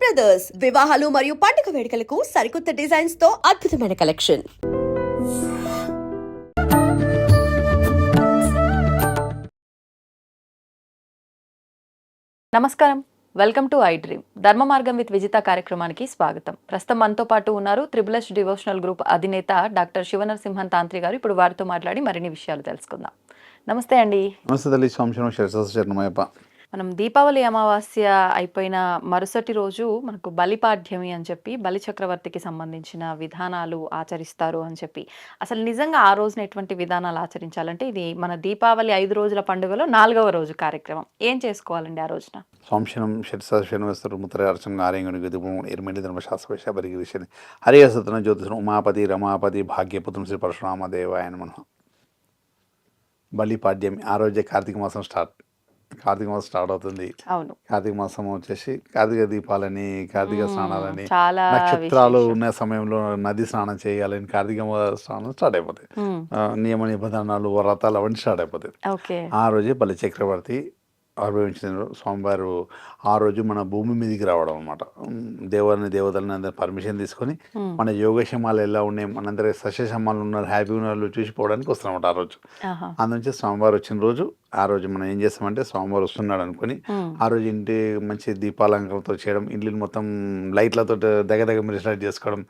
Brothers వివాహాలు మరియు పండుగ వేడుకలకు సరికొత్త డిజైన్స్తో అద్భుతమైన కలెక్షన్ నమస్కారం. Welcome to I dream Dharma Margam with Vijitha కార్యక్రమానికి స్వాగతం. ప్రస్తుతం మనతో పాటు ఉన్నారు త్రిబుల్ ఎస్ డివోషనల్ గ్రూప్ అధినేత డాక్టర్ శివనరసింహన్ తాంత్రి గారు. ఇప్పుడు వారితో మాట్లాడి మరిన్ని విషయాలు తెలుసుకుందాం. నమస్తే అండి. నమస్తే తల్లి మనం దీపావళి అమావాస్య అయిపోయిన మరుసటి రోజు మనకు బలిపాడ్యమి అని చెప్పి బలి చక్రవర్తికి సంబంధించిన విధానాలు ఆచరిస్తారు అని చెప్పి. అసలు నిజంగా ఆ రోజున ఎటువంటి విధానాలు ఆచరించాలంటే ఇది మన దీపావళి ఐదు రోజుల పండుగలో నాలుగవ రోజు కార్యక్రమం. ఏం చేసుకోవాలండి ఆ రోజున? స్వాంశనం శరణవేస్తారు ముత్తర అర్చన ఆర్యంగుని గదుపు ఇరుమిడి ధర్మశాస్త్ర పరిగిరిశని హరిహసతన జ్యోతిషం ఉమాపతి రమాపతి భాగ్యపుత్రం శ్రీ పరశురామ దేవాయన మన బలిపాడ్యమి ఆ రోజే కార్తీక మాసం స్టార్ట్. కార్తీక మాసం స్టార్ట్ అవుతుంది. అవును. కార్తీక మాసం వచ్చేసి కార్తీక దీపాలని కార్తీక. స్నానాలని చాలా నక్షత్రాలు. ఉన్న సమయంలో నది స్నానం చేయాలని కార్తీక స్నానం స్టార్ట్ అయిపోతాయి. నియమ నిబంధనలు వ్రతాలు అవన్నీ స్టార్ట్ అయిపోతాయి. ఆ రోజే బలి చక్రవర్తి ఆవిర్భవించిన స్వామివారు ఆ రోజు మన భూమి మీదకి రావడం అనమాట దేవాలని దేవతలని అందరి పర్మిషన్ తీసుకొని. మన యోగక్షేమాలు ఎలా ఉన్నాయి మనందరి సస్యశమాలు ఉన్నారు హ్యాపీ ఉన్నారు చూసిపోవడానికి వస్తామన్నమాట ఆ రోజు ఆహా. అందునుంచి స్వామివారు వచ్చిన రోజు ఆ రోజు మనం ఏం చేస్తామంటే స్వామివారు వస్తున్నాడు అనుకొని. ఆ రోజు ఇంటి మంచి దీపాలంకరణతో చేయడం ఇల్లు మొత్తం లైట్లతో దగ్గర దగ్గర మిరిసినట్టు చేసుకోవడం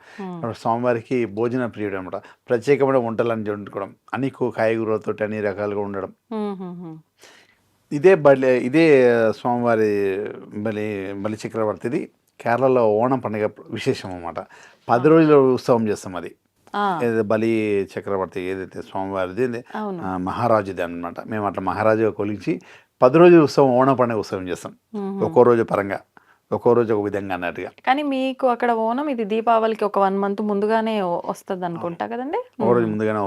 స్వామివారికి భోజన ప్రియుడు అనమాట ప్రత్యేకమైన వంటలు అని వండుకోవడం అన్ని కాయగూరలతో అన్ని రకాలుగా ఉండడం. ఇదే బలి ఇదే స్వామివారి బలి బలి చక్రవర్తిది కేరళలో ఓణం పండుగ విశేషం అన్నమాట పది రోజుల ఉత్సవం చేస్తాం అది. ఏదైతే బలి చక్రవర్తి ఏదైతే స్వామివారిది మహారాజుది అనమాట మేము అట్లా మహారాజుగా కొలిచి పది రోజుల ఉత్సవం ఓణం పండుగ ఉత్సవం చేస్తాం. ఒక్కో రోజు పరంగా. ఒక్కో రోజు ఒక విధంగా అన్నట్టుగా. కానీ మీకు అక్కడ ఓనం ఇది దీపావళికి ఒక వన్ మంత్ ముందుగానే వస్తుంది అనుకుంటా కదండి? ఒక రోజు ముందుగానే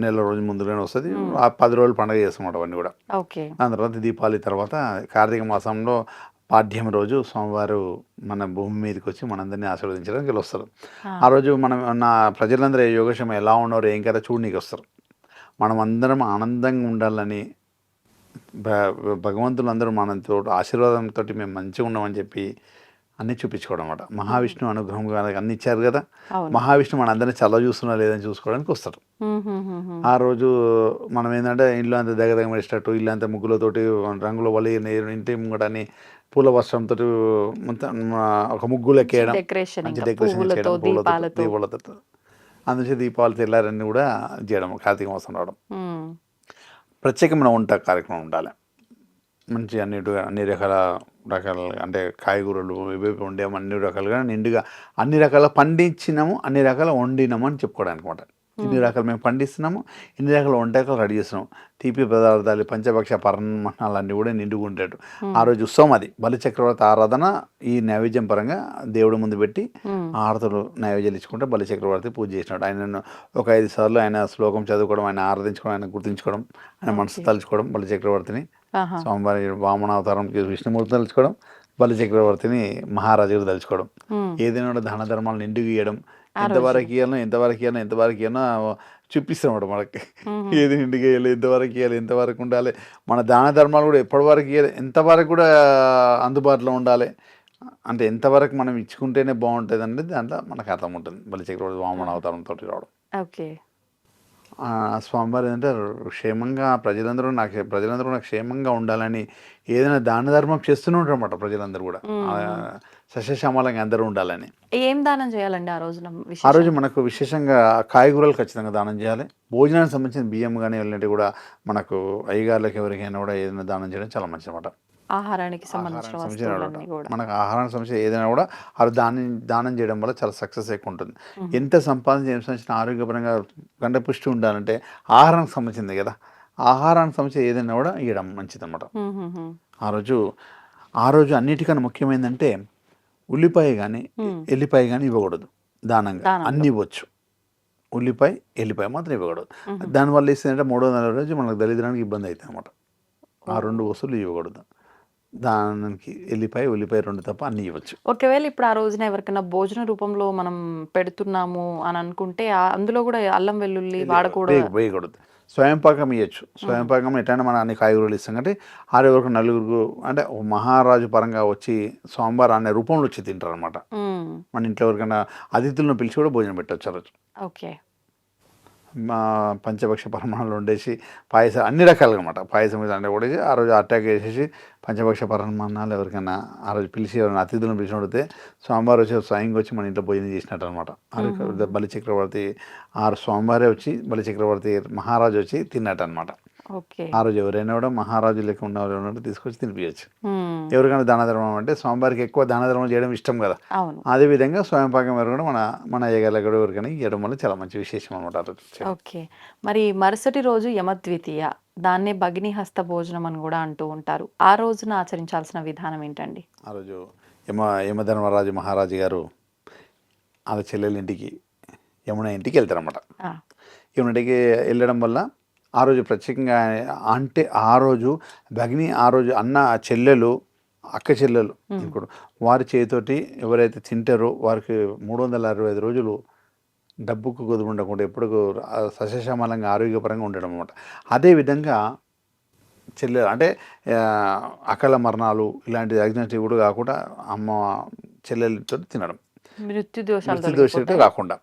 నెల రోజు ముందుగానే వస్తుంది. ఆ పది రోజులు పండుగ చేస్తాం అవన్నీ కూడా. ఓకే. దాని తర్వాత దీపావళి తర్వాత కార్తీక మాసంలో పాడ్యం రోజు సోమవారు మన భూమి మీదకి వచ్చి మనందరినీ ఆశీర్వదించడానికి వస్తారు. ఆ. రోజు మనం నా ప్రజలందరూ యోగక్షేమం ఎలా ఉన్నారో ఏం కదా చూడనీకి వస్తారు. మనం అందరం ఆనందంగా ఉండాలని భగవంతులు అందరూ మనతో ఆశీర్వాదంతో మేము మంచిగా ఉన్నామని చెప్పి అన్నీ చూపించుకోవడం అనమాట మహావిష్ణు అనుగ్రహం కానీ అన్ని ఇచ్చారు కదా. మహావిష్ణు మన అందరినీ చల్ల చూస్తున్నా లేదని చూసుకోవడానికి వస్తారు. ఆ రోజు మనం ఏంటంటే ఇల్లు అంతా దగ్గర దగ్గర వేసేటట్టు ఇల్లు అంతా ముగ్గులతోటి రంగుల వలి ఇంటి ముంగటని పూల వర్షంతో ఆ, ఒక ముగ్గు లెక్కేయడం డెకరేషన్ మంచి డెకరేషన్ పువ్వులతో చేయడం పూలతో దీపాలతో. అందుకే దీపావళి తెల్లారన్నీ కూడా చేయడం కార్తీక మాసం రావడం. ప్రత్యేకమైన వంట కార్యక్రమం ఉండాలి. మంచి అన్ని అన్ని రకాల రకాల అంటే కాయగూరలు ఇవి వండాము అన్ని రకాలుగా నిండుగా అన్ని రకాల పండించినాము అన్ని రకాల వండినాము అని చెప్పుకోవడానికి అనమాట ఇన్ని రకాలు మేము పండిస్తున్నాము ఇన్ని రకాల వంటకాలు రెడీ చేస్తున్నాము. తీపి పదార్థాలు పంచభక్ష పరమాణాలు అన్నీ కూడా నిండుగా ఉండేట్టు ఆ రోజు ఉత్సవం అది. బలి చక్రవర్తి ఆరాధన ఈ నైవేద్యం పరంగా దేవుడి ముందు పెట్టి. ఆరతులు నైవేద్యాలు ఇచ్చుకుంటే బలి చక్రవర్తి పూజ చేసినాడు. ఆయనను ఒక ఐదు సార్లు ఆయన శ్లోకం చదువుకోవడం ఆయన ఆరాధించుకోవడం ఆయన గుర్తించుకోవడం ఆయన మనసు తలుచుకోవడం బలి చక్రవర్తిని ఆహా. స్వామివారి వామనావతారంకి విష్ణుమూర్తి తలుచుకోవడం బలి చక్రవర్తిని మహారాజుకు తలుచుకోవడం. ఏదైనా దాన ధర్మాలు నిండుగా ఇవ్వడం ఎంతవరకు ఇవ్వాలో ఎంతవరకు ఇవ్వాలో ఎంతవరకు ఇవ్వాలో చూపిస్తాం మనకి. ఏది నిండుగా ఇవ్వాలి ఎంతవరకు ఇవ్వాలి ఎంతవరకు ఉండాలి. మన దాన ధర్మాలు కూడా ఎప్పటి వరకు ఇవ్వాలి ఎంతవరకు కూడా అందుబాటులో ఉండాలి. అంటే ఎంతవరకు మనం ఇచ్చుకుంటేనే బాగుంటుంది అనేది దాంట్లో మనకు అర్థం ఉంటుంది. బలి చక్రవర్తి వామన అవతారంతో రావడం. ఓకే. స్వామివారు ఏంటంటే క్షేమంగా ప్రజలందరూ నాకు ప్రజలందరూ నాకు క్షేమంగా ఉండాలని ఏదైనా దాన ధర్మం చేస్తూనే ఉంటారు అన్నమాట ప్రజలందరూ కూడా. సస్యశ్యామలంగా అందరూ ఉండాలని. ఏం దానం చేయాలండి ఆ రోజున ఆ? రోజు మనకు విశేషంగా కాయగూరలు ఖచ్చితంగా దానం చేయాలి. భోజనానికి సంబంధించిన బియ్యం కానీ ఇలాంటివి కూడా మనకు అయ్యగారులకు ఎవరికైనా కూడా ఏదైనా దానం చేయడం చాలా మంచిది అనమాట ఆహారానికి సంబంధించిన మనకు ఆహారానికి సంబంధించిన ఏదైనా కూడా అది దానం దానం చేయడం వల్ల చాలా సక్సెస్ ఎక్కువ ఉంటుంది. ఎంత సంపాదించి ఏం సంబంధించిన ఆరోగ్యపరంగా గంట పుష్టి ఉండాలంటే ఆహారానికి సంబంధించింది కదా. ఆహారానికి సంబంధించి ఏదైనా కూడా ఇవ్వడం మంచిది అనమాట. ఆ రోజు ఆ రోజు అన్నిటికన్నా ముఖ్యమైనదంటే ఉల్లిపాయ కానీ. ఎల్లిపాయ కానీ ఇవ్వకూడదు దానంగా. అన్నీ ఇవ్వచ్చు. ఉల్లిపాయ ఎల్లిపాయ మాత్రం ఇవ్వకూడదు. దానివల్ల ఇస్తుందంటే మూడో నెల రోజు మనకు దరిద్రానికి ఇబ్బంది అవుతుంది అనమాట ఆ రెండు వస్తువులు ఇవ్వకూడదు. దానికి ఎల్లిపాయ ఉల్లిపాయ రెండు తప్ప అన్నీ ఇవ్వచ్చు. ఒకవేళ ఇప్పుడు ఆ రోజున ఎవరికైనా భోజన రూపంలో మనం పెడుతున్నాము అని అనుకుంటే అందులో కూడా అల్లం వెల్లుల్లి వాడకూడదు వేయ- వేయకూడదు. స్వయం పాకం ఇవ్వచ్చు స్వయం పాకం ఎట్లయినా మనం అన్ని కాయగూరలు ఇస్తాం కాబట్టి ఆరుగురు నలుగురు అంటే మహారాజు పరంగా వచ్చి స్వామివారు అనే రూపంలో వచ్చి తింటారు అనమాట. మన ఇంట్లో ఎవరికైనా అతిథులను పిలిచి కూడా భోజనం పెట్టవచ్చు ఓకే. పంచభక్ష పరమాణాలు వండేసి పాయసం అన్ని రకాలుగా అనమాట పాయసం మీద అంటే కూడా ఆ రోజు అటాక్ వేసేసి పంచభక్ష పరమాణాలు ఎవరికైనా ఆ రోజు పిలిచి ఎవరైనా అతిథులను పిలిచి అడిగితే స్వామివారు వచ్చి స్వయంగా వచ్చి మన ఇంట్లో భోజనం చేసినట్టు అనమాట బలి చక్రవర్తి ఆ స్వామివారే వచ్చి బలి చక్రవర్తి మహారాజు వచ్చి తిన్నట్టు అనమాట ఆ రోజు ఎవరైనా కూడా మహారాజు లెక్క ఉన్న వాళ్ళు తీసుకొచ్చి తినిపించచ్చు. ఎవరికైనా దాన ధర్మం అంటే స్వామివారికి ఎక్కువ దాన ధర్మం చేయడం ఇష్టం కదా. అవును. అదేవిధంగా స్వయం పాకం ఎవరు కూడా మన మన అయ్యగాళ్ళ కూడా ఎవరికైనా ఇవ్వడం వల్ల చాలా మంచి విశేషం అనమాట ఓకే. మరి మరుసటి రోజు యమద్వితీయ దాన్నే భగిని హస్త భోజనం అని కూడా అంటూ ఉంటారు. ఆ రోజున ఆచరించాల్సిన విధానం ఏంటండి? ఆ రోజు యమ యమధర్మరాజు మహారాజు గారు వాళ్ళ చెల్లెల ఇంటికి యమున ఇంటికి వెళ్తారన్నమాట. ఆ, యమున ఇంటికి వెళ్ళడం వల్ల ఆ రోజు ప్రత్యేకంగా అంటే ఆ రోజు భగిని ఆ రోజు అన్న చెల్లెలు అక్క చెల్లెలు ఇప్పుడు వారి చేతితోటి ఎవరైతే తింటారో వారికి మూడు వందల అరవై ఐదు రోజులు డబ్బుకు కుదురు ఉండకుండా ఎప్పుడు సస్యశ్యామలంగా ఆరోగ్యపరంగా ఉండడం అనమాట అదేవిధంగా చెల్లెలు అంటే అకల మరణాలు ఇలాంటి అగ్నటి కూడా కాకుండా అమ్మ చెల్లెలతో తినడం. మృత్యు దోషాలు. కాకుండా.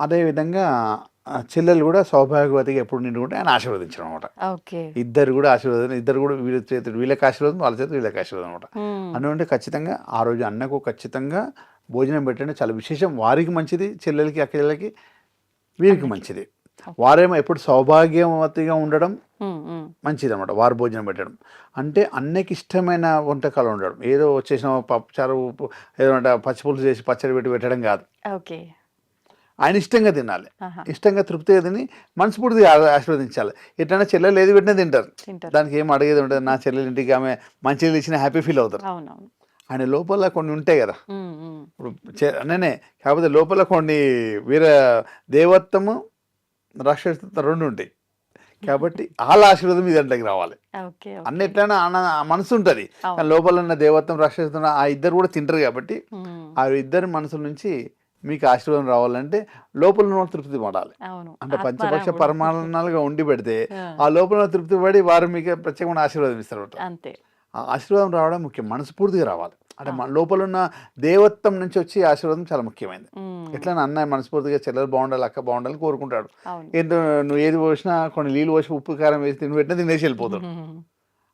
అదేవిధంగా చెల్లెలు కూడా సౌభాగ్యవతిగా ఎప్పుడు నిండుకుంటే ఆయన ఆశీర్వదించడం అనమాట ఇద్దరు కూడా ఆశీర్వాదం ఇద్దరు కూడా వీళ్ళ చేతి వీళ్ళకి ఆశీర్వాదం వాళ్ళ చేతి వీళ్ళకి ఆశీర్వాదం అనమాట మ్మ్. అందుకంటే ఖచ్చితంగా ఆ రోజు అన్నకు ఖచ్చితంగా భోజనం పెట్టండి చాలా విశేషం. వారికి మంచిది చెల్లెలకి అక్క చెల్లెలకి వీరికి మంచిది. వారేమో ఎప్పుడు సౌభాగ్యవతిగా ఉండడం. మంచిది అనమాట వారు భోజనం పెట్టడం. అంటే అన్నకి ఇష్టమైన వంటకాలు ఉండడం ఏదో వచ్చేసిన పప్పుచారు ఏదో అంటే పచ్చిపులుసు చేసి పచ్చడి పెట్టి పెట్టడం కాదు. ఆయన ఇష్టంగా తినాలి. ఇష్టంగా తృప్తిగా తిని మనస్ఫూర్తిగా ఆ- ఆశీర్వదించాలి. ఎట్లయినా చెల్లెలు ఏది పెట్టినా తింటారు. దానికి ఏం అడిగేది ఉంటుంది నా చెల్లెలు ఇంటికి ఆమె మంచిగా ఇచ్చిన హ్యాపీ ఫీల్ అవుతారు. ఆయన లోపల కొన్ని ఉంటాయి కదా. ఇప్పుడు నేనే కాకపోతే లోపల కొన్ని వీర దేవత్వము రాక్షసత్వం రెండు ఉంటాయి. కాబట్టి వాళ్ళ ఆశీర్వాదం మీ దాంట్లోకి రావాలి. అన్ని ఎట్లయినా మనసు ఉంటుంది. కానీ లోపల ఉన్న దేవత్వం రాక్షసత్వం ఆ ఇద్దరు కూడా తింటారు కాబట్టి. ఆ ఇద్దరి మనసుల నుంచి మీకు ఆశీర్వాదం రావాలంటే లోపల ఉన్న తృప్తి పడాలి. అంటే. పంచపక్ష పరమాణాలుగా ఉండి పెడితే ఆ, లోపల తృప్తి పడి వారు మీకు ప్రత్యేకమైన ఆశీర్వాదం ఇస్తారు అంతే. ఆ ఆశీర్వాదం రావడం ముఖ్యం. మనస్ఫూర్తిగా రావాలి. అంటే మన లోపల ఉన్న దేవత్వం నుంచి వచ్చి ఆశీర్వాదం చాలా ముఖ్యమైనది. ఎట్లా అన్నయ్య మనస్ఫూర్తిగా చెల్లెలు బాగుండాలి అక్క బాగుండాలి కోరుకుంటాడు. ఏంటో నువ్వు ఏది పోసినా కొన్ని నీళ్ళు పోసి ఉప్పు కారం వేసి తిని పెట్టినా తినేసి వెళ్ళిపోతాడు.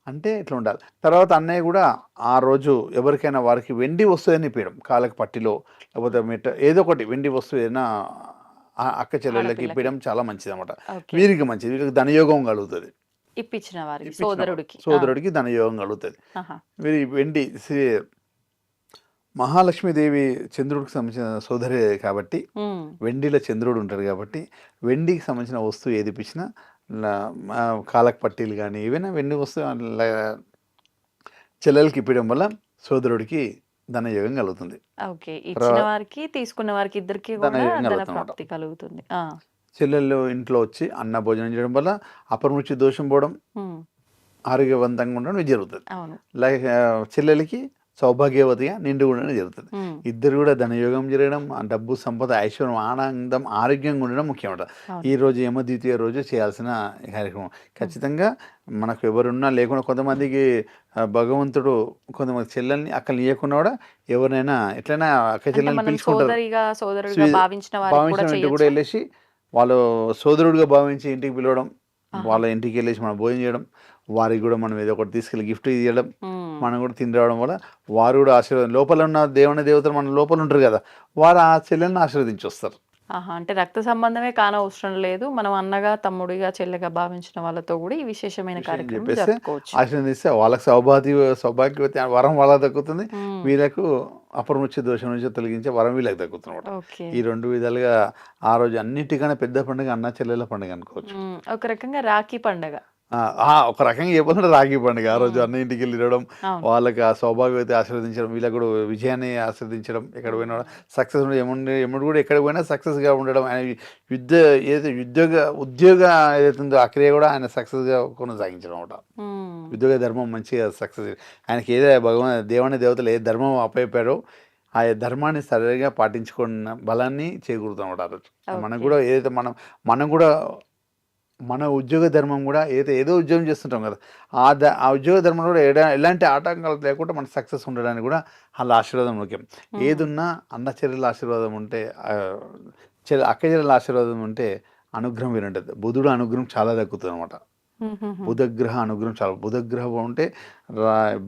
అంటే ఇట్లా ఉండాలి. తర్వాత అన్నయ్య కూడా ఆ రోజు ఎవరికైనా వారికి వెండి వస్తువు అని ఇప్పించడం కాళ్ళకి పట్టిలో లేకపోతే మిట్ట ఏదో ఒకటి వెండి వస్తువు ఏదైనా అక్క చెల్లెళ్ళకి. ఇప్పించడం చాలా మంచిది అనమాట వీరికి మంచిది వీరికి ధనయోగం కలుగుతుంది. ఇప్పించిన వారికి సోదరుడికి. సోదరుడికి ధనయోగం కలుగుతుంది. వీరి వెండి శ్రీ- మహాలక్ష్మీదేవి చంద్రుడికి సంబంధించిన సోదరి కాబట్టి. వెండిలో చంద్రుడు ఉంటాడు కాబట్టి వెండికి సంబంధించిన వస్తువు ఏది ఇప్పించినా కాలక్ పట్టీలు కానీ ఏవైనా వస్తువు లా- చెల్లెలకి ఇప్పడం వల్ల సోదరుడికి ధనయోగం కలుగుతుంది. ఓకే. ఇచ్చిన వారికి తీసుకున్న వారికి ఇద్దరికి. ప్రాప్తి కలుగుతుంది. చెల్లెళ్ళు ఇంట్లో వచ్చి అన్న భోజనం చేయడం వల్ల అపరిమృత్యు దోషం పోవడం. ఆరోగ్యవంతంగా ఉండడం జరుగుతుంది. లైక్ చెల్లెలకి సౌభాగ్యవతిగా నిండు ఉండడం జరుగుతుంది. ఇద్దరు కూడా ధనయోగం జరగడం ఆ డబ్బు సంపద ఐశ్వర్యం ఆనందం ఆరోగ్యంగా ఉండడం ముఖ్యమట. ఈ రోజు యమ ద్వితీయ రోజు చేయాల్సిన కార్యక్రమం ఖచ్చితంగా మనకు ఎవరున్నా లేకుండా కొంతమందికి భగవంతుడు కొంతమంది చెల్లెల్ని అక్కలు ఇవ్వకుండా కూడా ఎవరినైనా ఎట్లయినా అక్క చెల్లెల్ని పిలుచుకుంటారు భావించిన కూడా వెళ్ళేసి వాళ్ళు సోదరుడిగా భావించి ఇంటికి పిలవడం. వాళ్ళ ఇంటికి వెళ్ళేసి మనం భోజనం చేయడం వారికి కూడా మనం ఏదో ఒకటి తీసుకెళ్ళి గిఫ్ట్ ఇవ్వడం. మనం కూడా తిని రావడం వల్ల వారు కూడా ఆశీర్వాదం లోపల ఉన్న దేవుని దేవతలు మన లోపల ఉంటారు కదా వారు ఆ చెల్లెల్ని ఆశీర్వదించి వస్తారు ఆహా అంటే రక్త సంబంధమే కానవసరం లేదు మనం అన్నగా తమ్ముడిగా చెల్లెగా భావించిన వాళ్ళతో కూడా ఈ విశేషమైన కార్యక్రమం జరుపుకోవచ్చు ఆశీర్వదిస్తే వాళ్ళకి సౌభాగ్య సౌభాగ్యవతి వరం వాళ్ళకి దక్కుతుంది. వీళ్ళకు అపరముచ్య దోషం నుంచి తొలగించే వరం వీళ్ళకి. ఓకే ఈ రెండు విధాలుగా ఆ రోజు అన్నిటికన్నా పెద్ద పండుగ అన్న చెల్లెల పండుగ అనుకోవచ్చు. ఒక రకంగా రాఖీ పండగ ఒక రకంగా చెప్పాలంటే రాఖీ పండుగ ఆ రోజు. అన్న ఇంటికి వెళ్ళి అవును వాళ్ళకి ఆ సౌభాగ్యవతి ఆశీర్వదించడం వీళ్ళకి కూడా విజయాన్ని ఆశీర్వదించడం ఎక్కడ పోయినా సక్సెస్ ఎముండి ఎముడు కూడా ఎక్కడ పోయినా సక్సెస్గా ఉండడం ఆయన యుద్ధ ఏదైతే ఉద్యోగ ఉద్యోగ ఏదైతే ఉందో ఆ క్రియ కూడా ఆయన సక్సెస్గా కొనసాగించడం అనమాట. ఉద్యోగ ధర్మం మంచిగా సక్సెస్ ఆయనకి ఏదో భగవాన్ దేవుని దేవతలు ఏ ధర్మం అప్పయిపోయారో ఆ ధర్మాన్ని సరిగా పాటించుకున్న బలాన్ని చేకూరుతాం ఆ రోజు మనం. కూడా ఏదైతే మనం మనం కూడా మన ఉద్యోగ ధర్మం కూడా ఏదో ఏదో ఉద్యోగం చేస్తుంటాం కదా. ఆ ద ఆ ఉద్యోగ ధర్మం కూడా ఎడా ఎలాంటి ఆటంకాలు లేకుండా మన సక్సెస్ ఉండడానికి కూడా వాళ్ళ ఆశీర్వాదం ముఖ్యం. ఏదున్నా అన్న చెల్లెల ఆశీర్వాదం ఉంటే అక్క చెల్లెల ఆశీర్వాదం ఉంటే అనుగ్రహం వినంటది. బుధుడు అనుగ్రహం చాలా దక్కుతుంది అనమాట. బుధగ్రహ అనుగ్రహం చాలా బుధగ్రహం ఉంటే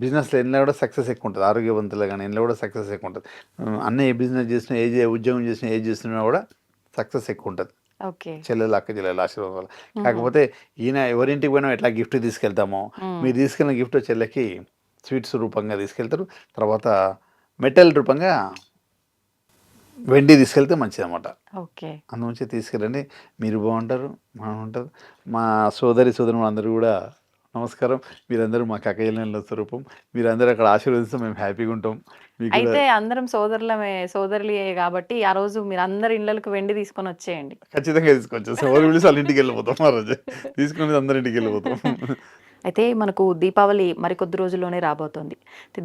బిజినెస్లో ఎన్నో కూడా సక్సెస్ ఎక్కువ ఉంటుంది. ఆరోగ్యవంతులు కానీ ఎన్నో కూడా సక్సెస్ ఎక్కువ ఉంటుంది. అన్న ఏ బిజినెస్ చేసినా ఏ ఉద్యోగం చేసినా ఏ చేసినా కూడా సక్సెస్ ఎక్కువ ఉంటుంది. చెల్లెలు అక్క చెల్లెలు ఆశీర్వాదం వల్ల. కాకపోతే ఈయన ఎవరింటికి పోయినా ఎట్లా గిఫ్ట్ తీసుకెళ్తామో. మీరు తీసుకెళ్ళిన గిఫ్ట్ చెల్లెకి స్వీట్స్ రూపంగా తీసుకెళ్తారు. తర్వాత మెటల్ రూపంగా వెండి తీసుకెళ్తే మంచిది అనమాట ఓకే. అందుగురించి తీసుకెళ్ళండి. మీరు బాగుంటారు మనం ఉంటారు మా సోదరి సోదరులు అందరూ కూడా నమస్కారం. మీరందరూ మా కక్కయ్యల స్వరూపం. మీరందరూ అక్కడ ఆశీర్వదిస్తే మేము హ్యాపీగా ఉంటాం. అయితే అందరం సోదరులమే సోదరులే కాబట్టి ఆ రోజు మీరు అందరి ఇళ్ళకి వెండి తీసుకొని వచ్చేయండి. ఖచ్చితంగా తీసుకొచ్చేస్తాం. ఎవరు పిలిచి వాళ్ళ ఇంటికి వెళ్ళిపోతాం ఆ రోజు. తీసుకుని అందరి ఇంటికి వెళ్ళిపోతాం. అయితే మనకు దీపావళి మరికొద్ది రోజుల్లోనే రాబోతోంది.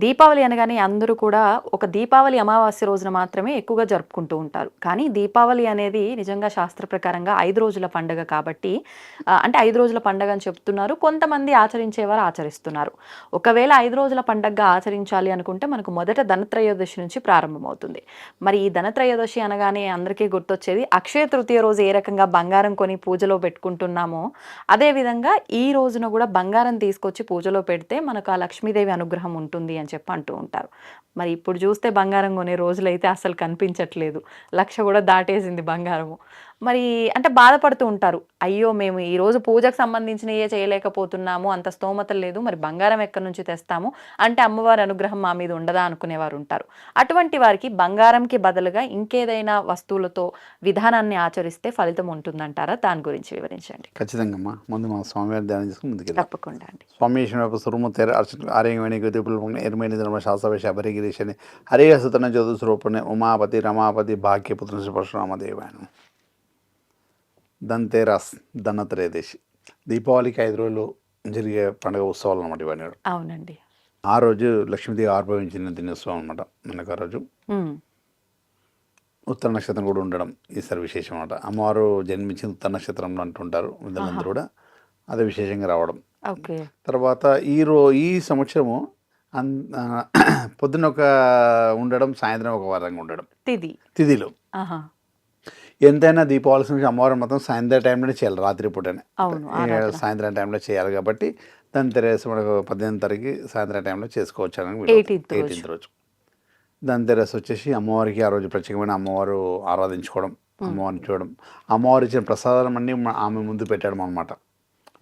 దీపావళి అనగానే అందరూ కూడా ఒక దీపావళి అమావాస్య రోజున మాత్రమే ఎక్కువగా జరుపుకుంటూ ఉంటారు. కానీ దీపావళి అనేది నిజంగా శాస్త్ర ప్రకారంగా ఐదు రోజుల పండుగ కాబట్టి అంటే ఐదు రోజుల పండుగ అని చెప్తున్నారు. కొంతమంది ఆచరించేవారు ఆచరిస్తున్నారు. ఒకవేళ ఐదు రోజుల పండుగగా ఆచరించాలి అనుకుంటే మనకు మొదట ధనత్రయోదశి నుంచి ప్రారంభమవుతుంది. మరి ఈ ధనత్రయోదశి అనగానే అందరికీ గుర్తొచ్చేది అక్షయ తృతీయ రోజు ఏ రకంగా బంగారం కొని పూజలో పెట్టుకుంటున్నామో అదేవిధంగా ఈ రోజున కూడా బంగారం తీసుకొచ్చి పూజలో పెడితే మనకు ఆ లక్ష్మీదేవి అనుగ్రహం ఉంటుంది అని చెప్పి అంటూ ఉంటారు. మరి ఇప్పుడు చూస్తే బంగారం కొనే రోజులైతే అసలు కనిపించట్లేదు. లక్ష కూడా దాటేసింది బంగారము. మరి అంటే బాధపడుతూ ఉంటారు. అయ్యో మేము ఈ రోజు పూజకు సంబంధించిన ఏ చేయలేకపోతున్నాము అంత స్తోమత లేదు మరి బంగారం ఎక్కడి నుంచి తెస్తాము? అంటే అమ్మవారి అనుగ్రహం మా మీద ఉండదా అనుకునేవారు ఉంటారు. అటువంటి వారికి బంగారంకి బదులుగా ఇంకేదైనా వస్తువులతో విధానాన్ని ఆచరిస్తే ఫలితం ఉంటుందంటారా? దాని గురించి వివరించండి. ఖచ్చితంగా అమ్మా ముందు మా స్వామివారి ధ్యానం చేసుకుని తప్పకుండా అండి. స్వామి సురుము తెర అర్చన గతిపుల ఎరుమేని ధర్మ శాస్త్రవేశ హరియ సుతన ఉమాపతి రమాపతి భాగ్యపుత్ర శ్రీ పరశురామ దేవాయను. దంతేరాస్ ధనత్రయోదశి. దీపావళికి ఐదు రోజులు జరిగే పండుగ ఉత్సవాలు అనమాట ఇవన్నీ. అవునండి. ఆ రోజు లక్ష్మీదేవి ఆర్భవించిన దినోత్సవం అనమాట మనకు ఆ రోజు. ఉత్తర నక్షత్రం కూడా ఉండడం ఈసారి విశేషం అనమాట అమ్మవారు జన్మించిన ఉత్తర నక్షత్రంలో అంటుంటారు వీళ్ళందరూ కూడా. అదే విశేషంగా రావడం. ఓకే. తర్వాత ఈ రో ఈ సంవత్సరము పొద్దున ఒక ఉండడం సాయంత్రం ఒక వారంగా ఉండడం. తిది. ఆహా. ఎంతైనా దీపావళి నుంచి అమ్మవారు మొత్తం సాయంత్రం టైంలోనే చేయాలి రాత్రి పూటనే. అవును, ఈ ఆరాధన. సాయంత్రం టైంలో చేయాలి కాబట్టి దాని తెరేసి మనకు పద్దెనిమిది తారీఖు సాయంత్రం టైంలో చేసుకోవచ్చు అని 18th రోజు. ఎయిటీన్త్ రోజు. దాని తెరేసి వచ్చేసి అమ్మవారికి ఆ రోజు ప్రత్యేకమైన అమ్మవారు ఆరాధించుకోవడం అమ్మవారిని చూడడం. అమ్మవారు ఇచ్చిన ప్రసాదాలు అన్నీ ఆమె ముందు పెట్టడం అనమాట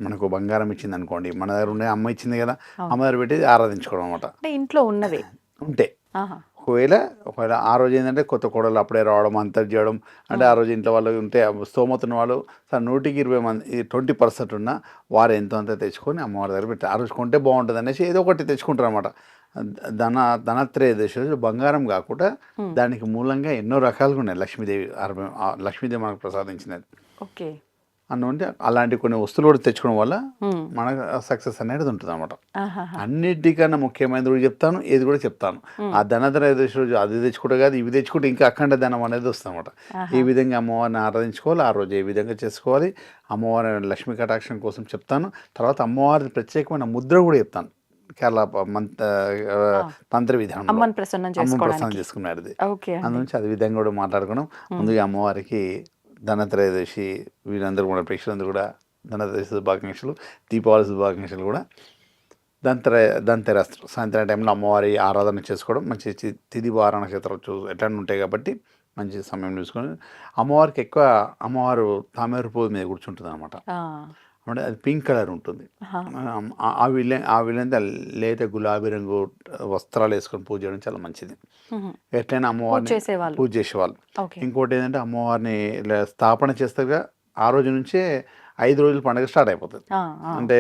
మనకు బంగారం ఇచ్చింది అనుకోండి మన దగ్గర ఉండే అమ్మ ఇచ్చింది కదా అమ్మ దగ్గర పెట్టి ఆరాధించుకోవడం అనమాట ఇంట్లో ఉన్నవే. ఉంటే. ఒకవేళ ఒకవేళ ఆ రోజు ఏంటంటే కొత్త కోడలు అప్పుడే రావడం అంతా చేయడం అంటే ఆ రోజు ఇంట్లో వాళ్ళు ఉంటే స్తోమత ఉన్న వాళ్ళు సార్ నూటికి ఇరవై మంది ట్వంటీ పర్సెంట్ ఉన్న వారు ఎంతో అంత తెచ్చుకొని అమ్మవారి దగ్గర పెట్టి ఆ రోజు కొంటే బాగుంటుంది అనేసి ఏదో ఒకటి తెచ్చుకుంటారు అనమాట ధన ధనత్రయోదశి రోజు బంగారం కాకుండా దానికి మూలంగా ఎన్నో రకాలుగా ఉన్నాయి. లక్ష్మీదేవి లక్ష్మీదేవి మనకు ప్రసాదించినది. ఓకే. అన్నంటే అలాంటి కొన్ని వస్తువులు కూడా తెచ్చుకోవడం వల్ల మనకు సక్సెస్ అనేది ఉంటుంది అనమాట. అన్నిటికన్నా ముఖ్యమైనది కూడా చెప్తాను ఏది కూడా చెప్తాను. ఆ ధనధన దశ రోజు అది తెచ్చుకుంటే కాదు ఇవి తెచ్చుకుంటే ఇంకా అఖండ ధనం అనేది వస్తుంది ఏ విధంగా అమ్మవారిని ఆరాధించుకోవాలి ఆ రోజు ఏ విధంగా చేసుకోవాలి అమ్మవారి లక్ష్మీ కటాక్షం కోసం చెప్తాను. తర్వాత అమ్మవారి ప్రత్యేకమైన ముద్ర కూడా చెప్తాను. కేరళ తంత్ర విధానం అమ్మని ప్రసన్నం చేసుకున్నాడు ఓకే అందునుంచి అది విధంగా కూడా మాట్లాడుకున్నాం. ముందుగా అమ్మవారికి ధనత్రయోదశి వీళ్ళందరూ కూడా ప్రేక్షకులందరూ కూడా ధనత్రయోదశి శుభాకాంక్షలు దీపావళి శుభాకాంక్షలు కూడా దంతర దంతెరస్ సాయంత్రం టైంలో అమ్మవారి ఆరాధన చేసుకోవడం మంచి తిది వార నక్షత్రాలు చూ ఎట్లా ఉంటాయి కాబట్టి మంచి సమయం చూసుకొని అమ్మవారికి ఎక్కువ అమ్మవారు తామేరు పువ్వు మీద కూర్చుంటుంది అనమాట అంటే అది పింక్ కలర్ ఉంటుంది. ఆ- విలే ఆ విలేంత లేత గులాబీ రంగు వస్త్రాలు వేసుకొని పూజ చేయడం చాలా మంచిది. ఎట్లయినా అమ్మవారిని. పూజ చేసేవాళ్ళు ఇంకోటి ఏంటంటే అమ్మవారిని స్థాపన చేస్తారుగా ఆ రోజు నుంచే ఐదు రోజుల పండుగ స్టార్ట్ అయిపోతుంది. అంటే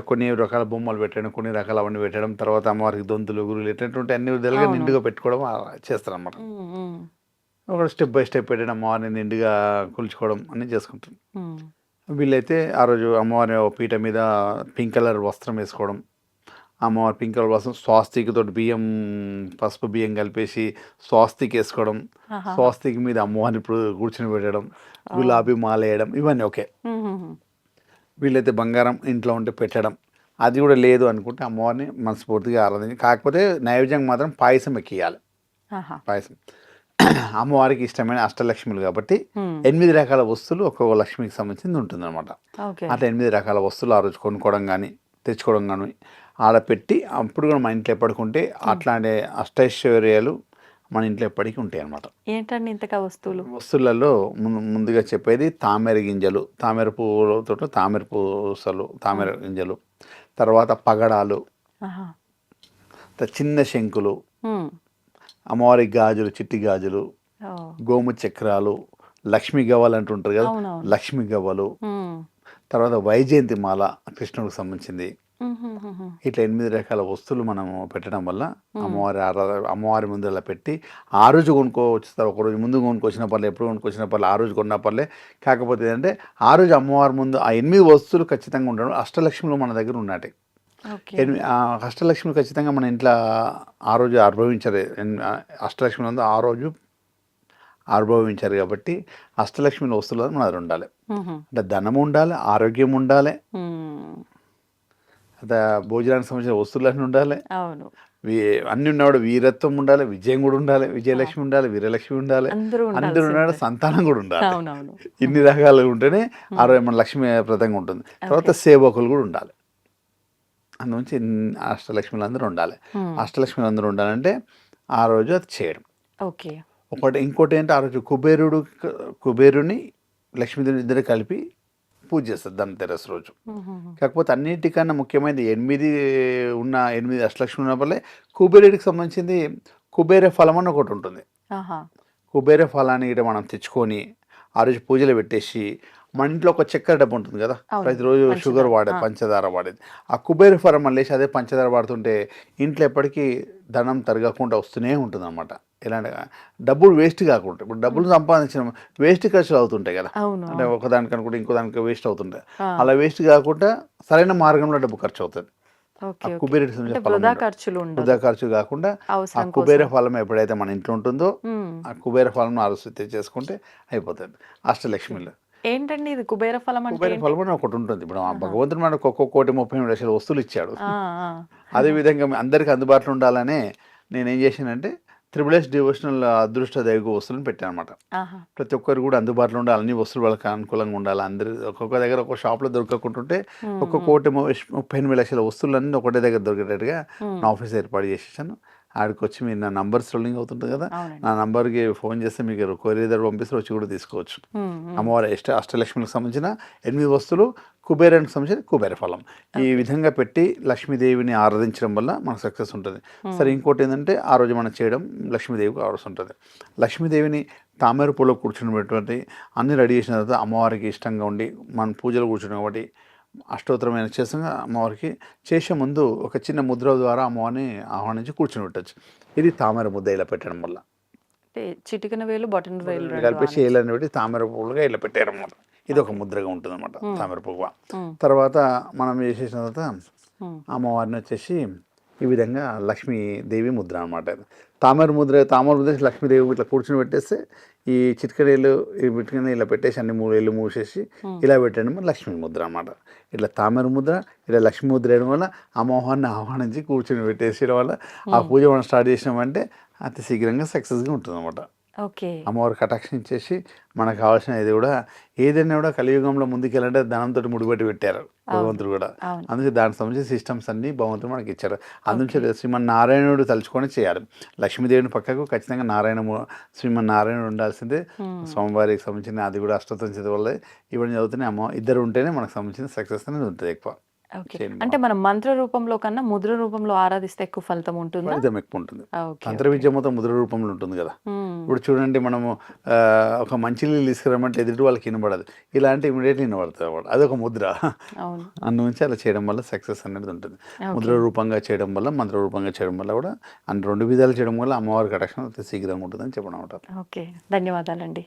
కొన్ని రకాల బొమ్మలు పెట్టడం కొన్ని రకాల అవన్నీ పెట్టడం తర్వాత అమ్మవారికి దొంతులు గురులు ఇట్లాంటి అన్ని విధాలుగా. నిండుగా పెట్టుకోవడం చేస్తారు అన్నమాట ఒక స్టెప్ బై స్టెప్ పెట్టడం అమ్మవారిని నిండుగా కొలుచుకోవడం అన్నీ చేసుకుంటారు ఉమ్. వీళ్ళైతే ఆ రోజు అమ్మవారి పీట మీద పింక్ కలర్ వస్త్రం వేసుకోవడం అమ్మవారి పింక్ కలర్ వస్త్రం స్వాస్తిక్ తోటి బియ్యం పసుపు బియ్యం కలిపేసి స్వాస్తిక్ వేసుకోవడం. స్వాస్తిక్ మీద అమ్మవారిని ఇప్పుడు కూర్చుని పెట్టడం గులాబీ మాల వేయడం ఇవన్నీ ఓకే. వీళ్ళైతే బంగారం ఇంట్లో ఉంటే పెట్టడం అది కూడా లేదు అనుకుంటే అమ్మవారిని మనస్ఫూర్తిగా ఆరాధించి కాకపోతే నైవేద్యం మాత్రం పాయసం ఎక్కియాలి. పాయసం అమ్మవారికి ఇష్టమైన అష్టలక్ష్ములు కాబట్టి. ఎనిమిది రకాల వస్తువులు ఒక్కొక్క లక్ష్మికి సంబంధించింది ఉంటుంది అనమాట అట్లా ఎనిమిది రకాల వస్తువులు ఆ రోజు కొనుక్కోవడం కానీ తెచ్చుకోవడం కానీ ఆడ పెట్టి అప్పుడు కూడా మన ఇంట్లో ఎప్పటికుంటే అట్లాంటి అష్టైశ్వర్యాలు మన ఇంట్లో ఎప్పటికీ ఉంటాయి అన్నమాట ఏంటండి ఇంతకా వస్తువులు? వస్తువులలో ముందుగా చెప్పేది తామర గింజలు తామర పువ్వులతో తామర పూసలు తామర గింజలు తర్వాత పగడాలు చిన్న శంకులు. అమ్మవారి గాజులు చిట్టి గాజులు. గోము చక్రాలు లక్ష్మీ గవ్వలు అంటుంటారు కదా. లక్ష్మీ గవ్వలు. తర్వాత వైజయంతి మాల కృష్ణుడికి సంబంధించింది. ఇట్లా ఎనిమిది రకాల వస్తువులు మనము పెట్టడం వల్ల అమ్మవారి అమ్మవారి ముందు అలా పెట్టి ఆ రోజు కొనుక్కోవచ్చు ఒక రోజు ముందు కొనుక్కొచ్చిన పర్లే ఎప్పుడు కొనుక్కొచ్చిన పర్లే ఆ రోజు కొన్న పర్లే కాకపోతే ఏంటంటే ఆ రోజు అమ్మవారి ముందు ఆ ఎనిమిది వస్తువులు ఖచ్చితంగా ఉండడం అష్టలక్ష్ములు మన దగ్గర ఉన్నట్టు అష్టలక్ష్ములు ఖచ్చితంగా మన ఇంట్లో ఆ రోజు అనుభవించారు ఎన్- ఆ అష్టలక్ష్ములు అంతా ఆ రోజు అనుభవించారు కాబట్టి అష్టలక్ష్మిల వస్తువులు మన దగ్గర ఉండాలి. అంటే ధనం ఉండాలి ఆరోగ్యం ఉండాలి. అదే భోజనానికి సంబంధించిన వస్తువులన్నీ ఉండాలి. అవును. అన్ని ఉన్నవాడు వీరత్వం ఉండాలి విజయం కూడా ఉండాలి విజయలక్ష్మి ఉండాలి వీరలక్ష్మి ఉండాలి. అందరూ అందరూ ఉన్నాడు. సంతానం కూడా ఉండాలి. ఇన్ని రకాలు ఉంటేనే ఆ రోజు మన లక్ష్మీ ప్రదంగా ఉంటుంది. తర్వాత సేవకులు కూడా ఉండాలి. ఇన్ని అష్టలక్ష్మిలు అందరూ ఉండాలి. అష్టలక్ష్మిలు అందరూ ఉండాలంటే ఆ రోజు అది చేయడం. ఓకే. ఒకటి ఇంకోటి ఏంటి? ఆ రోజు కుబేరుడు కుబేరుని లక్ష్మీదేవి ఇద్దరు కలిపి పూజ చేస్తారు ధనతెరస్ రోజు. కాకపోతే అన్నిటికన్నా ముఖ్యమైనది ఎనిమిది ఉన్న ఎనిమిది అష్టలక్ష్మి ఉన్న వల్లే కుబేరుడికి సంబంధించింది కుబేర ఫలం అని ఒకటి ఉంటుంది. కుబేర ఫలాన్ని ఇక్కడ మనం తెచ్చుకొని ఆ రోజు పూజలు పెట్టేసి మన ఇంట్లో ఒక చక్కెర డబ్బు ఉంటుంది కదా. ప్రతిరోజు. షుగర్ వాడే ఆ. పంచదార వాడేది ఆ కుబేర ఫలం మళ్ళీ అదే పంచదార వాడుతుంటే ఇంట్లో ఎప్పటికీ ధనం తరగకుండా వస్తూనే ఉంటుంది అనమాట ఇలాంటి డబ్బులు వేస్ట్ కాకుండా ఇప్పుడు డబ్బులు సంపాదించిన వేస్ట్ ఖర్చులు అవుతుంటాయి కదా అంటే ఒకదానికి అనుకుంటే ఇంకో దానికి వేస్ట్ అవుతుంటాయి. అలా వేస్ట్ కాకుండా సరైన మార్గంలో డబ్బు ఖర్చు అవుతుంది ఆ వృధా. ఖర్చులు కాకుండా ఆ కుబేర ఫలం ఎప్పుడైతే మన ఇంట్లో ఉంటుందో. ఆ కుబేర ఫలం ఆలోచిస్తే చేసుకుంటే అయిపోతుంది. అష్టలక్ష్మిలో ఏంటండి ఇది కుబేర ఫలం అంటే కుబేర? ఫలం అని ఒకటి ఉంటుంది. ఇప్పుడు భగవంతుడు మనకు ఒక్కొక్క కోటి ముప్పై మూడు లక్షల వస్తువులు ఇచ్చాడు. అదే విధంగా అందరికి అందుబాటులో ఉండాలనే నేను చేశానంటే త్రిబుల్ ఎస్ డివోషనల్ అదృష్ట దైవ వస్తువులను పెట్టాను అనమాట ఆహా. ప్రతి ఒక్కరు కూడా అందుబాటులో ఉండాలి అన్ని వస్తువులు వాళ్ళకి అనుకూలంగా ఉండాలి అందరి ఒక్కొక్క దగ్గర ఒక్కొక్క షాప్లో దొరకకుంటుంటే ఒక్క కోటి ముప్పై ఎనిమిది లక్షల వస్తువులన్నీ ఒకటే దగ్గర దొరికేటట్టుగా. నా ఆఫీస్ ఏర్పాటు చేసేసాను ఆడికి వచ్చి మీరు నా నంబర్ స్ట్రోలింగ్ అవుతుంది కదా నా నంబర్కి ఫోన్ చేస్తే మీకు కొరియర్ పంపిస్తే వచ్చి కూడా తీసుకోవచ్చు. అమ్మవారి అష్ట అష్టలక్ష్మికి సంబంధించిన ఎనిమిది వస్తువులు కుబేరానికి సంబంధించిన కుబేర ఫలం. ఈ విధంగా పెట్టి లక్ష్మీదేవిని ఆరాధించడం వల్ల మనకు సక్సెస్ ఉంటుంది. సరే ఇంకోటి ఏంటంటే ఆ రోజు మనం చేయడం లక్ష్మీదేవికి కావాల్సి ఉంటుంది. లక్ష్మీదేవిని తామర పూలో కూర్చున్నటువంటి అన్ని రెడీ చేసిన తర్వాత అమ్మవారికి ఇష్టంగా ఉండి మన పూజలు కూర్చుని కాబట్టి అష్టోత్తరమైన చేసిన అమ్మవారికి చేసే ముందు ఒక చిన్న ముద్ర ద్వారా అమ్మవారిని ఆహ్వానించి కూర్చుని పెట్టచ్చు. ఇది తామర ముద్ద ఇలా పెట్టడం వల్ల. చిటికెన వేలు బటన్ వేలు రెండు కలిపి ఆని- చేయలని పెట్టి తామర పువ్వులుగా ఇలా పెట్టారన్నమాట ఇది ఒక ముద్రగా ఉంటుంది అనమాట తామర పువ్వు. తర్వాత మనం చేసేసిన తర్వాత. అమ్మవారిని వచ్చేసి ఈ విధంగా లక్ష్మీదేవి ముద్ర అనమాట తామర ముద్ర తామర ముద్ర లక్ష్మీదేవి ఇట్లా కూర్చుని పెట్టేస్తే ఈ చిటికడేలు ఈ బిట్టుకని ఇలా పెట్టేసి అన్ని మూడు ఏళ్ళు మూసేసి ఇలా పెట్టడం లక్ష్మీ ముద్ర అనమాట ఇట్లా తామర ముద్ర ఇలా లక్ష్మీ ముద్ర వేయడం వల్ల అమ్మవారిని ఆహ్వానించి కూర్చుని పెట్టేసేయడం వల్ల ఆ పూజ మనం స్టార్ట్ చేసినామంటే అతి శీఘ్రంగా సక్సెస్గా ఉంటుంది అనమాట ఓకే. అమ్మవారు కటాక్షించేసి మనకు కావాల్సిన ఇది కూడా ఏదైనా కూడా కలియుగంలో ముందుకెళ్ళాలంటే ధనంతో ముడిపెట్టి పెట్టారు భగవంతుడు కూడా. అందుకే దానికి సంబంధించిన సిస్టమ్స్ అన్ని భగవంతుడు మనకి ఇచ్చారు. అందుకే శ్రీమన్ నారాయణుడు తలుచుకొని చేయాలి. లక్ష్మీదేవిని పక్కకు ఖచ్చితంగా నారాయణ శ్రీమన్ నారాయణుడు ఉండాల్సిందే. స్వామివారికి సంబంధించిన అది కూడా అష్టోత్తరం చదవాలి. ఇవన్నీ చదువుతూనే అమ్మ ఇద్దరు ఉంటేనే మనకు సంబంధించిన సక్సెస్ అనేది ఉంటుంది ఎక్కువ. ఓకే. అంటే మనం మంత్ర రూపంలో కన్నా ముద్ర రూపంలో ఆరాధిస్తే ఎక్కువ ఫలితం ఉంటుందా? ఫలితం ఎక్కువ ఉంటుంది. తంత్ర విద్య మొత్తం ముద్ర రూపంలో ఉంటుంది కదా. ఇప్పుడు చూడండి మనము ఒక మంచి నీళ్ళు తీసుకురమ్మంటే ఎదుటి వాళ్ళకి వినబడదు. ఇలాంటి ఇమీడియట్లీ వినబడుతుంది అదొక ముద్ర. అందునుంచి అలా చేయడం వల్ల సక్సెస్ అనేది ఉంటుంది. ముద్ర రూపంగా చేయడం వల్ల మంత్ర రూపంగా చేయడం వల్ల కూడా అన్ని రెండు విధాలు చేయడం వల్ల అమ్మవారి కటాక్షం అతి శీఘ్రంగా ఉంటుందని చెప్పడం ఓకే. ధన్యవాదాలండి.